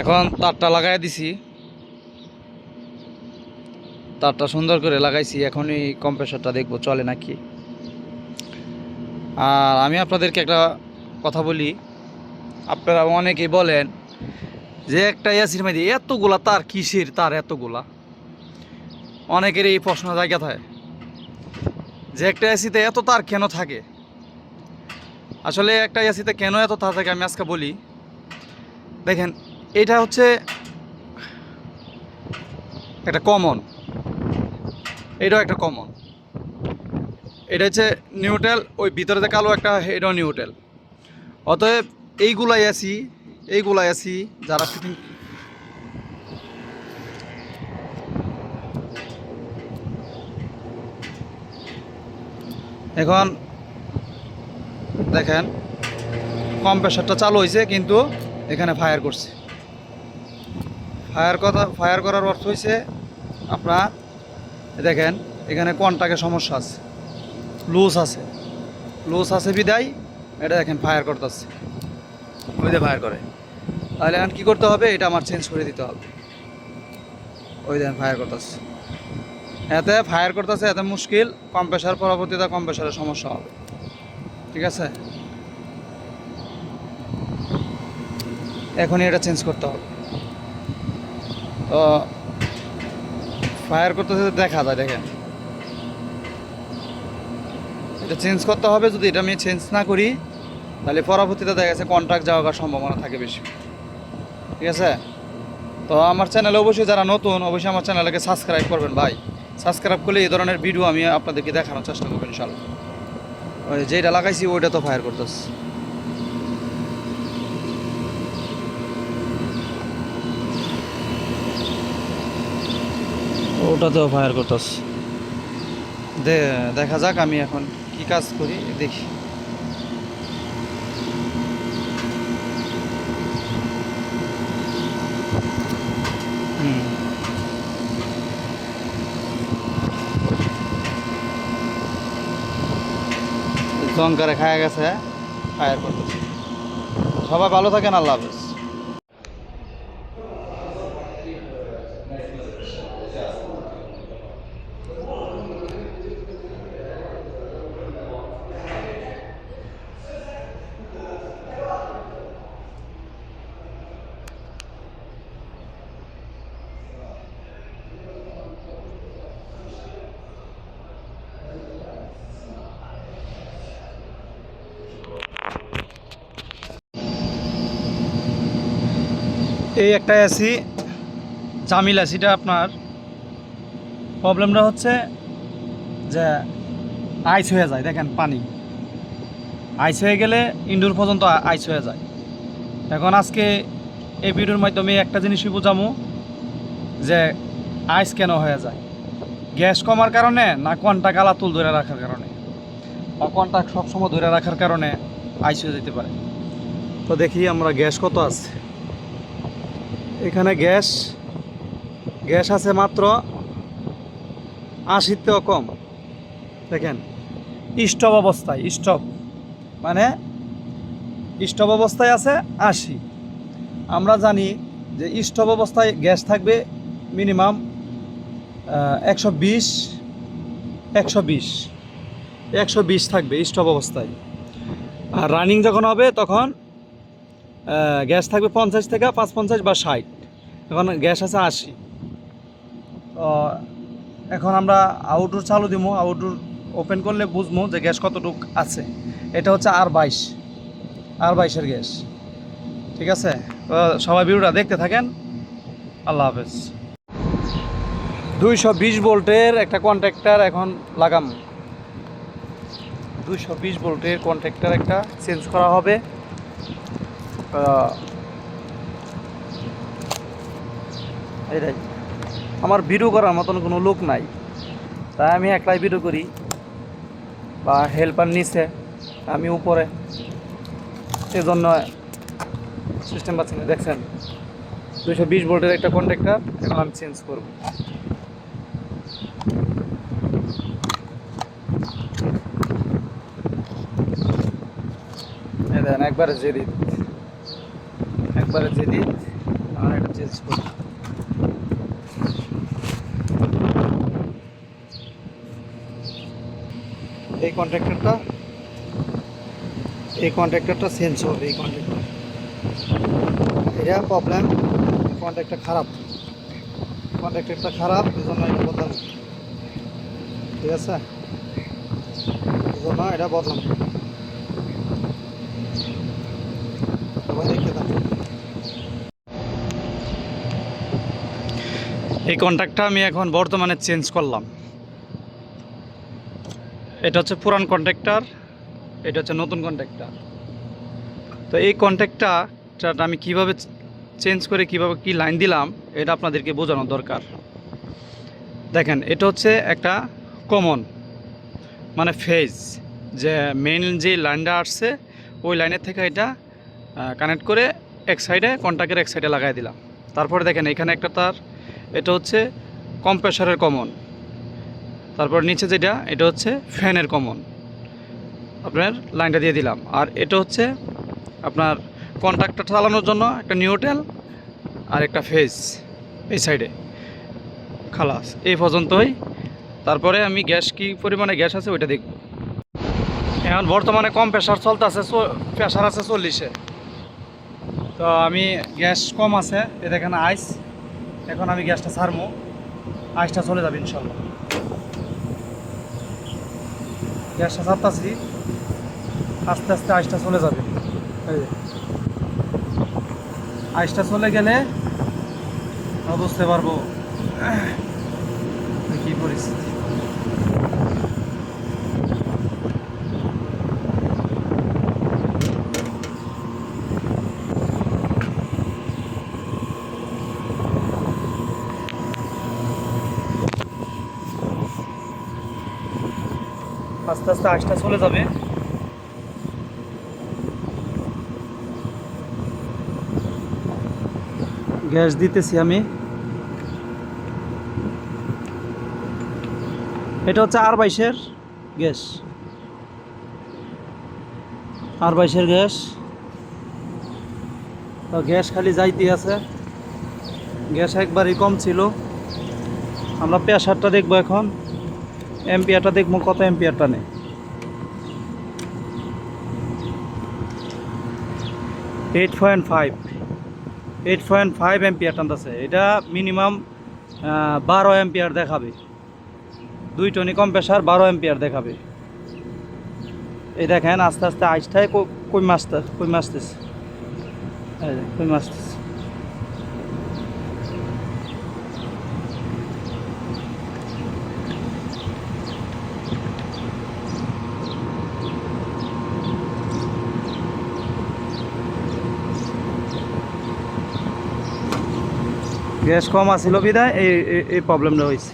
এখন তারটা লাগাই দিছি। তারটা সুন্দর করে লাগাইছি এখন এই কম্প্রেসারটা দেখব চলে নাকি। আর আমি আপনাদেরকে একটা কথা বলি, আপনারা অনেকেই বলেন যে একটা এসির মধ্যে এতগুলা তার, কিসের তার এতগুলা? অনেকের এই প্রশ্ন জায়গা থাকে, যে একটা এসিতে এত তার কেন থাকে? আসলে একটা এসিতে কেন এত তার থাকে আমি আজকে বলি, দেখেন এটা হচ্ছে একটা কমন এটাও একটা কমন এটা হচ্ছে নিউটেল ওই ভিতরে কালো একটা, এটাও নিউটেল অতএব এইগুলাই আছি এইগুলাই আছি যারা ফিটিং এখন দেখেন কম্প্রেসারটা চালু হয়েছে, কিন্তু এখানে ফায়ার করছে। ফায়ার কথা ফায়ার করার অর্থ হয়েছে আপনার দেখেন এখানে কন্টাকে সমস্যা আছে? লুজ আছে। লুজ আছে বিদায় এটা দেখেন ফায়ার করতেছে। ওই যে ফায়ার করে। তাহলে এখন কী করতে হবে? এটা আমার চেঞ্জ করে দিতে হবে। ওই দেখেন ফায়ার করতেছে। এতে ফায়ার করতেছে এত মুশকিল কম্প্রেসার পরবর্তীতে কম্প্রেসারের সমস্যা হবে। ঠিক আছে? এখনই এটা চেঞ্জ করতে হবে। তো ফায়ার করতেছে দেখা যায়, দেখেন। এটা চেঞ্জ করতে হবে, যদি এটা আমি চেঞ্জ না করি, তাহলে পরবর্তীতে দেখা গেছে কন্ট্রাক্ট যাওয়ার সম্ভাবনা থাকে বেশি। ঠিক আছে? তো আমার চ্যানেলে অবশ্যই যারা নতুন, অবশ্যই আমার চ্যানেলকে সাবস্ক্রাইব করবেন ভাই। সাবস্ক্রাইব করলে এই ধরনের ভিডিও আমি আপনাদেরকে দেখানোর চেষ্টা করব ইনশাল্লাহ ওই যেটা লাগাইছি, ওইটা তো ফায়ার করতেছে। ওটাতেও ফায়ার করতেছে। দেখা যাক আমি এখন কি কাজ করি, দেখি। জঙ্কারে খায়া গেছে ফায়ার করতেছে। সবাই ভালো থাকেন, আল্লাহ হাফেজ। এই একটা এসি জামিল এসিটা আপনার। প্রবলেমটা হচ্ছে যে আইস হয়ে যায়, দেখেন পানি। আইস হয়ে গেলে ইনডোর পর্যন্ত আইস হয়ে যায়। এখন আজকে এই ভিডিওর মাধ্যমে একটা জিনিসই বোঝামো, যে আইস কেন হয়ে যায়? গ্যাস কমার কারণে না কন্টাক আলাতুল ধরে রাখার কারণে? বা কন্টাক সবসময় ধরে রাখার কারণে আইস হয়ে যেতে পারে? তো দেখি আমরা গ্যাস কত আছে। এখানে গ্যাস গ্যাস আছে মাত্র আশিতেও কম। দেখেন। স্টপ অবস্থায় স্টপ। মানে স্টপ অবস্থায় আছে আশি। আমরা জানি যে স্টপ অবস্থায় গ্যাস থাকবে মিনিমাম একশো বিশ একশো বিশ একশো বিশ থাকবে স্টপ অবস্থায়। আর রানিং যখন হবে তখন গ্যাস থাকবে পঞ্চাশ থেকে পাঁচ পঞ্চাশ বা ষাট। এখন গ্যাস আছে আশি। তো এখন আমরা আউটডোর চালু দিব আউটডোর ওপেন করলে বুঝব যে গ্যাস কতটুক আছে। এটা হচ্ছে আর বাইশ। আর বাইশের গ্যাস। ঠিক আছে? সবাই ভিডিওটা দেখতে থাকেন। আল্লাহ হাফেজ। দুইশো বিশ ভোল্টের একটা কন্ট্রাক্টার এখন লাগাম। দুইশো বিশ ভোল্টের কন্ট্রাক্টার একটা চেঞ্জ করা হবে। এটাই আমার ভিডিও করার মতন কোনো লোক নাই। তাই আমি একলাই ভিডিও করি বা হেল্পার নিচে আমি উপরে। সেজন্য সিস্টেম পাচ্ছি না দেখছেন? দুশো বিশ ভোল্টের একটা কন্ট্রাক্টার এখন আমি চেঞ্জ করব। একবারে জেদিত একবারে জেদিত আর এটা চেঞ্জ করি এই কন্ট্রাক্টরটা এই কন্ট্রাক্টরটা চেঞ্জ হবে, এই কন্ট্রাক্টর এটা প্রবলেম কন্ট্রাক্টর খারাপ। কন্ট্রাক্টরটা খারাপ এই জন্য এটা বদলাম ঠিক আছে? এই জন্য এটা বদলাম সবাই থাকুন এই কন্ট্রাক্টটা আমি এখন বর্তমানে চেঞ্জ করলাম। এটা হচ্ছে পুরান কন্ট্রাক্টর এটা হচ্ছে নতুন কন্ট্রাক্টর তো এই কন্ট্রাক্টটা আমি কীভাবে চেঞ্জ করে কীভাবে কি লাইন দিলাম, এটা আপনাদেরকে বোঝানো দরকার। দেখেন, এটা হচ্ছে একটা কমন মানে ফেজ যে মেইন যে লাইনটা আসছে, ওই লাইনের থেকে এটা কানেক্ট করে এক সাইডে কন্ট্যাক্টের এক সাইডে লাগাই দিলাম। তারপরে দেখেন, এখানে একটা তার এটা হচ্ছে কম্প্রেসারের কমন। তারপর নিচে যেটা, এটা হচ্ছে ফ্যানের কমন। আপনার লাইনটা দিয়ে দিলাম। আর এটা হচ্ছে আপনার কন্ট্রাক্টর চালানোর জন্য একটা নিউটেল আর একটা ফেজ এই সাইডে। খালাস, এই পর্যন্তই। তারপরে আমি গ্যাস কি পরিমাণে গ্যাস আছে ওইটা দেখব। এখন বর্তমানে কম প্রেশার চলতে আছে প্রেশার আছে চল্লিশে। তো আমি গ্যাস কম আছে, এ দেখেন আইস। এখন আমি গ্যাসটা ছাড়বো, আইসটা চলে যাবে ইনশাল্লাহ। গ্যাসটা ছাড়তেছি, আস্তে আস্তে আইসটা চলে যাবে। আইসটা চলে গেলে বুঝতে পারব কি পরিস্থিতি। আস্তে আস্তে আইসটা চলে যাবে। গ্যাস দিতেছি আমি। এটা হচ্ছে আর বাইশের গ্যাস। আর বাইশের গ্যাস। তো গ্যাস খালি যাইতে আছে। গ্যাস একবারই কম ছিল। আমরা প্রেশারটা দেখব এখন। এম্পিয়ারটা দেখব কত এম্পিয়ারটা নেই। Eight point five eight point five ampere টানতেছে এটা মিনিমাম বারো এম্পিয়ার দেখাবে। দুই টনি কম্প্রেসার বারো এম্পিয়ার দেখাবে। এই দেখেন, আস্তে আস্তে আইসটাই কই মাসতে কই মাসতেছে কই মাসতেছে গ্যাস কম আছিল বিদায়, এই, এই- প্রবলেমটা হয়েছে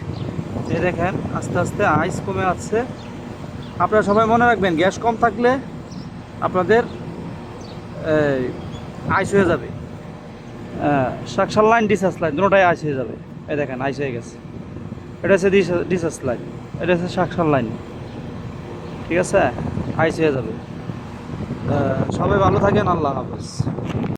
এই দেখেন, আস্তে আস্তে আইস কমে আসছে আপনারা সবাই মনে রাখবেন, গ্যাস কম থাকলে আপনাদের আইস হয়ে যাবে। সাকসার লাইন ডিসাস লাইন দুটোটাই আইস হয়ে যাবে। এই দেখেন আইস হয়ে গেছে। এটা হচ্ছে ডিসাস লাইন এটা হচ্ছে সাকসার লাইন ঠিক আছে? আইস হয়ে যাবে। সবাই ভালো থাকেন, আল্লাহ হাফেজ।